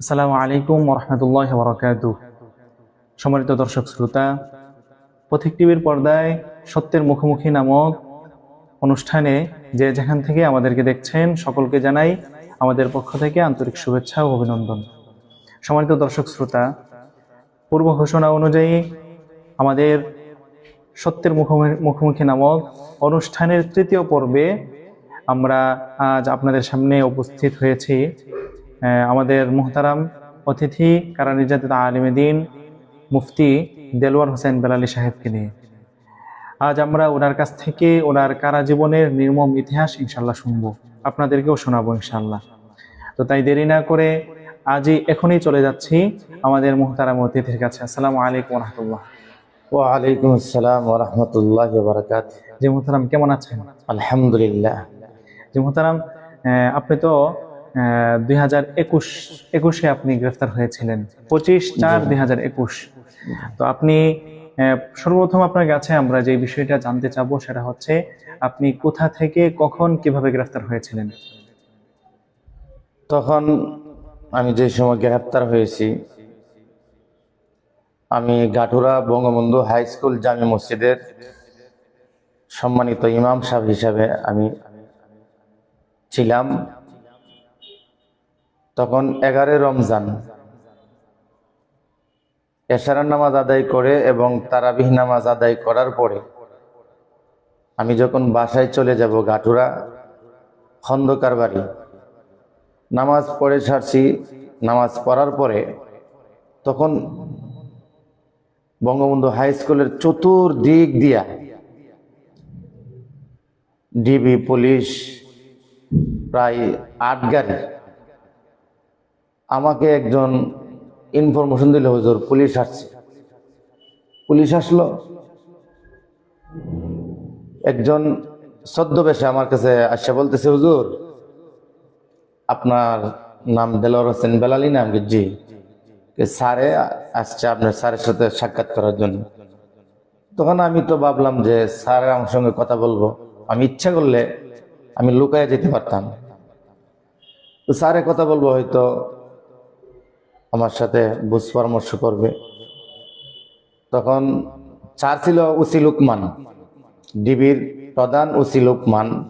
আসসালামু আলাইকুম রহমতুল্লাহ বরকাত সম্মানিত দর্শক শ্রোতা, পথিক টিভির পর্দায় সত্যের মুখোমুখি নামক অনুষ্ঠানে যে যেখান থেকে আমাদেরকে দেখছেন, সকলকে জানাই আমাদের পক্ষ থেকে আন্তরিক শুভেচ্ছা ও অভিনন্দন। সম্মানিত দর্শক শ্রোতা, পূর্ব ঘোষণা অনুযায়ী আমাদের সত্যের মুখোমুখি নামক অনুষ্ঠানের তৃতীয় পর্বে আমরা আজ আপনাদের সামনে উপস্থিত হয়েছি। আমাদের মোহতারাম অতিথি কারা নির্যাতিত আলিমেদিন মুফতি দেলওয়ার হোসেন বেলালি সাহেবকে নিয়ে। আজ আমরা ওনার কাছ থেকে ওনার কারা জীবনের নির্মম ইতিহাস ইনশাল্লাহ শুনব আপনাদেরকেও শোনাবো ইনশাল্লাহ তো তাই দেরি না করে আজই এখনই চলে যাচ্ছি আমাদের মোহতারাম অতিথির কাছে। আসসালামু আলাইকুম রহমতুল্লাহ ওয়ালাইকুম আসসালাম ওরহমতুল্লাহ বারকাত জি মোহতারাম কেমন আছেন? আলহামদুলিল্লাহ। জি মোহতারাম আহ, আপনি তো দুই হাজার একুশ একুশে আপনি গ্রেফতার হয়েছিলেন। পঁচিশ চার দুই হাজার একুশ। তো আপনি সর্বপ্রথম আপনার কাছে আমরা যে বিষয়টা জানতে চাবো সেটা হচ্ছে আপনি কোথা থেকে কখন কীভাবে গ্রেফতার হয়েছিলেন? তখন আমি যে সময় গ্রেপ্তার হয়েছি আমি গাঠুরা বঙ্গবন্ধু হাই স্কুল জামি মসজিদের সম্মানিত ইমাম সাহেব হিসাবে আমি ছিলাম। তখন এগারোই রমজান। এশারার নামাজ আদায় করে এবং তারাবিহ নামাজ আদায় করার পরে আমি যখন বাসায় চলে যাব গাঠুরা খন্দকার বাড়ি, নামাজ পড়ে ছাড়ছি নামাজ পড়ার পরে তখন বঙ্গবন্ধু হাই স্কুলের চতুর্দিক দিয়া ডিবি, পুলিশ, প্রায় আট গাড়ি আমাকে একজন ইনফরমেশন দিল, হুজুর, পুলিশ আসছে। পুলিশ আসলো। একজন ছদ্মবেশে আমার কাছে আসছে বলতেছে, হুজুর, আপনার নাম দেলোয়ার হোসেন বেলালি নাম কি জি। কে স্যারে আসছে আপনার স্যারের সাথে সাক্ষাৎ করার জন্য। তখন আমি তো ভাবলাম যে স্যার আমার সঙ্গে কথা বলব। আমি ইচ্ছা করলে আমি লুকায় যেতে পারতাম। তো স্যারে কথা বলব হয়তো আমার সাথে বুঝ পরামর্শ করবে। তখন স্যার ছিল উসি লুকমান, ডিবির প্রধান উসি লুকমান।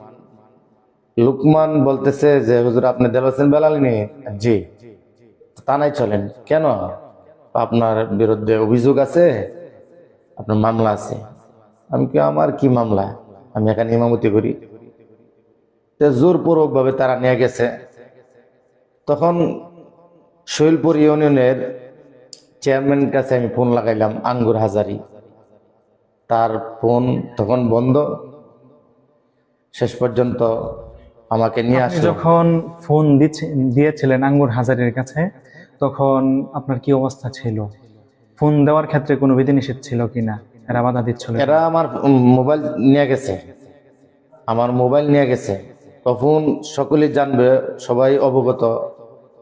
লুকমান বলতেছে যে, হুজুর, আপনি দেবাসেন বেলালি নিয়ে? জি। থানায় চলেন। কেন? আপনার বিরুদ্ধে অভিযোগ আছে। আপনার মামলা আছে। আমি কি, আমার কি মামলা? আমি এখানে ইমামতি করি। তো জোরপূর্বক ভাবে তারা নিয়ে গেছে। তখন শৈলপুর ইউনিয়নের চেয়ারম্যানের কাছে আমি ফোন লাগাইলাম আঙ্গুর হাজারি। তার ফোন তখন বন্ধ। শেষ পর্যন্ত আমাকে নিয়ে আসলো। যখন ফোন দিয়েছিলেন আঙ্গুর হাজারির কাছে তখন আপনার কি অবস্থা ছিল? ফোন দেওয়ার ক্ষেত্রে কোনো বিধিনিষেধ ছিল কিনা এরা বাধা দিচ্ছিল এরা আমার মোবাইল নিয়ে গেছে। আমার মোবাইল নিয়ে গেছে। তখন সকলেই জানবে সবাই অবগত।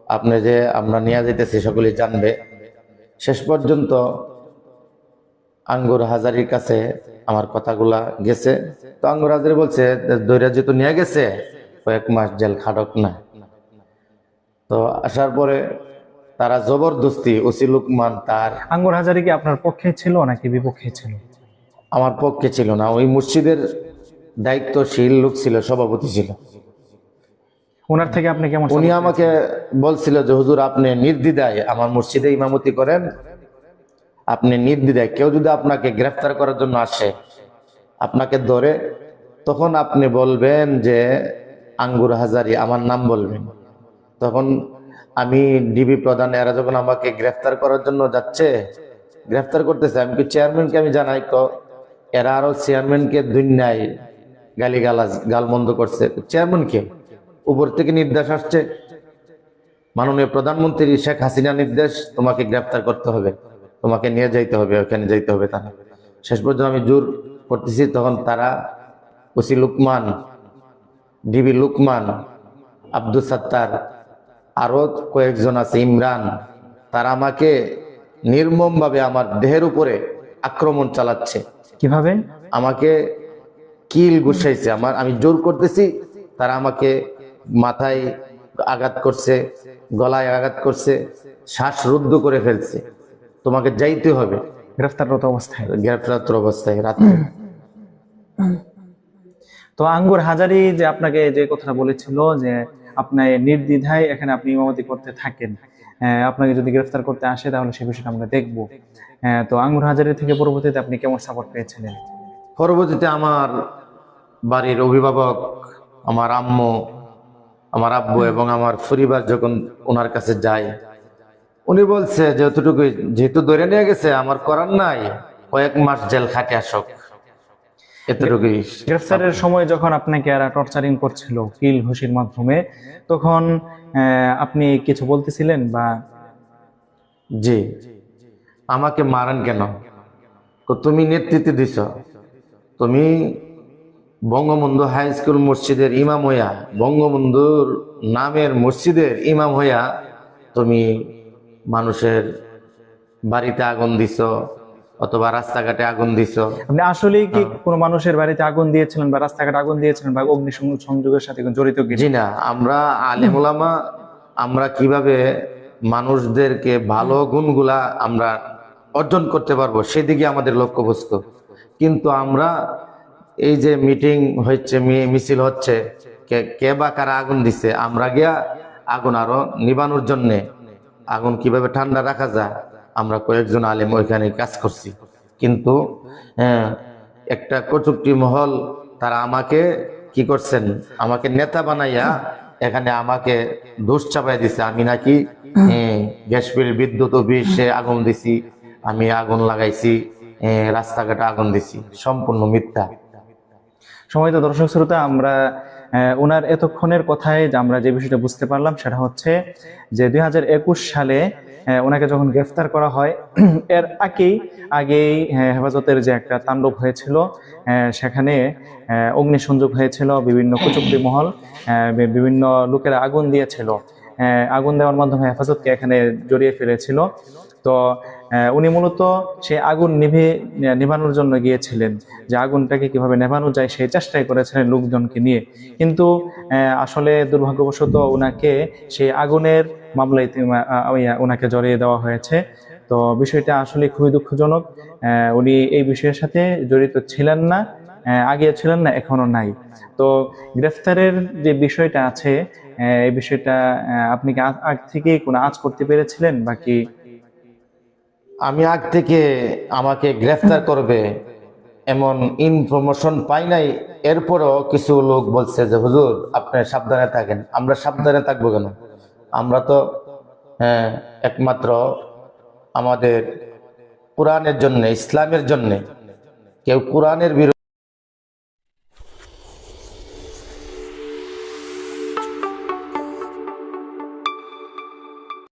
আপনি যে আমরা নিয়ে যেতেছি সকলেই জানবে। শেষ পর্যন্ত আঙ্গুর হাজারির কাছে আমার কথাগুলা গেছে। তো আঙ্গুর হাজারি বলছে দৈরা যেহেতু নিয়ে গেছে কয়েক মাস জেল খাটক না। তো আসার পরে তারা জবরদস্তি ওসি লুকমান তার আঙ্গুর হাজারি কি আপনার পক্ষে ছিল নাকি বিপক্ষে ছিল? আমার পক্ষে ছিল না। ওই মসজিদের দায়িত্বশীল লোক ছিল সভাপতি ছিল। ওনার থেকে আপনি কেমন উনি আমাকে বলছিল যে হুজুর আপনি নির্দ্বিধায় আমার মসজিদে ইমামতি করেন। আপনি নির্দ্বিধায় কেউ যদি আপনাকে গ্রেফতার করার জন্য আসে আপনাকে ধরে তখন আপনি বলবেন যে আঙ্গুর হাজারি আমার নাম বলবেন। তখন আমি ডিবি প্রধান এরা যখন আমাকে গ্রেফতার করার জন্য যাচ্ছে গ্রেফতার করতেছে আমি কি চেয়ারম্যানকে আমি জানাই ক এরা আরও চেয়ারম্যানকে দুনিয়ায় গালি গালাজ গালমন্দ করছে। চেয়ারম্যানকে উপর থেকে নির্দেশ আসছে। মাননীয় প্রধানমন্ত্রী শেখ হাসিনা নির্দেশ তোমাকে গ্রেফতার করতে হবে। তোমাকে নিয়ে যাইতে হবে ওখানে যাইতে হবে তারা শেষ পর্যন্ত আমি জোর করতেছি তখন তারা ওসি লুকমান ডিবি লুকমান আব্দুল সাত্তার আরও কয়েকজন আছে ইমরান তারা আমাকে নির্মমভাবে আমার দেহের উপরে আক্রমণ চালাচ্ছে। কীভাবে? আমাকে কিল গুছাইছে আমার আমি জোর করতেছি তারা আমাকে মাথায় আঘাত করছে গলায় আঘাত করছে শ্বাসরুদ্ধ করে ফেলছে। তোমাকে যাইতে হবে। গ্রেফতাররত অবস্থায়। গ্রেফতার অবস্থায় রাত্রে তো আঙ্গুর হাজারি যে আপনাকে যে কথাটা বলেছিল যে আপনি নির্দ্বিধায় এখানে আপনি ইমামতি করতে থাকেন আহ, আপনাকে যদি গ্রেফতার করতে আসে তাহলে সে বিষয়টা আমরা দেখব। আহ, তো আঙ্গুর হাজারি থেকে পরবর্তীতে আপনি কেমন সাপোর্ট পেয়েছিলেন? পরবর্তীতে আমার বাড়ির অভিভাবক আমার আম্মু আমার আব্বু এবং আমার পরিবার যখন ওনার কাছে যায় উনি বলছে যে যতটুকু যেহেতু ধরে নিয়ে গেছে আমার করার নাই। কয়েক মাস জেল খাটে আসক। এতটুকুই গ্রেফতারের সময় যখন আপনাকে এরা টর্চারিং করছিল কিল ঘুষির মাধ্যমে তখন আপনি কিছু বলতেছিলেন বা জি। আমাকে মারেন কেন? তুমি নেতৃত্ব দিছ। তুমি বঙ্গবন্ধু হাই স্কুল মসজিদের ইমাম হইয়া বঙ্গবন্ধুর নামের মসজিদের ইমাম হইয়া তুমি মানুষের বাড়িতে আগুন দিছ অথবা রাস্তাঘাটে আগুন দিছ। আপনি আসলেই কি কোনো মানুষের বাড়িতে আগুন দিয়েছিলেন বা রাস্তাঘাটে আগুন দিয়েছিলেন বা অগ্নি সংযোগের সাথে কোনো জড়িত কি? জি না আমরা আলেমুলামা আমরা কীভাবে মানুষদেরকে ভালো গুণগুলা আমরা অর্জন করতে পারব সেদিকে আমাদের লক্ষ্যবস্তু। কিন্তু আমরা এই যে মিটিং হচ্ছে মিছিল হচ্ছে কে বা কারা আগুন দিছে আমরা গিয়া আগুন আরও নিবানোর জন্যে আগুন কীভাবে ঠান্ডা রাখা যায় আমরা কয়েকজন আলেম ওইখানে কাজ করছি। কিন্তু হ্যাঁ, একটা কচুক্তি মহল তারা আমাকে কি করছেন আমাকে নেতা বানাইয়া এখানে আমাকে দোষ চাপাই দিছে আমি নাকি গ্যাস বিল বিদ্যুৎ অফিসে আগুন দিছি আমি আগুন লাগাইছি রাস্তাঘাটে আগুন দিছি সম্পূর্ণ মিথ্যা। সময় তো দর্শক শ্রোতা, আমরা ওনার এতক্ষণের কথায় যে আমরা যে বিষয়টা বুঝতে পারলাম সেটা হচ্ছে যে দু হাজার একুশ সালে ওনাকে যখন গ্রেফতার করা হয়, এর আগেই আগেই হেফাজতের যে একটা তাণ্ডব হয়েছিল সেখানে অগ্নিসংযোগ হয়েছিল, বিভিন্ন কুচুক্তি মহল বিভিন্ন লোকেরা আগুন দিয়েছিল। আগুন দেওয়ার মাধ্যমে হেফাজতকে এখানে জড়িয়ে ফেলেছিল। তো উনি মূলত সেই আগুন নিভে নেভানোর জন্য গিয়েছিলেন। যে আগুনটাকে কীভাবে নেভানো যায় সেই চেষ্টাই করেছিলেন লোকজনকে নিয়ে। কিন্তু আসলে দুর্ভাগ্যবশত ওনাকে সেই আগুনের মামলায় ওনাকে জড়িয়ে দেওয়া হয়েছে। তো বিষয়টা আসলে খুবই দুঃখজনক। উনি এই বিষয়ের সাথে জড়িত ছিলেন না আগে ছিলেন না এখনও নাই। তো গ্রেফতারের যে বিষয়টা আছে এই বিষয়টা আপনি কি আগ- থেকেই কোনো আজ করতে পেরেছিলেন? বাকি আমি আগ থেকে আমাকে গ্রেফতার করবে এমন ইনফরমেশন পাই নাই। এরপরও কিছু লোক বলছে যে হুজুর আপনি সাবধানে থাকেন। আমরা সাবধানে থাকব কেন? আমরা তো হ্যাঁ, একমাত্র আমাদের কোরআনের জন্য ইসলামের জন্য। কেউ কোরআনের বিরুদ্ধে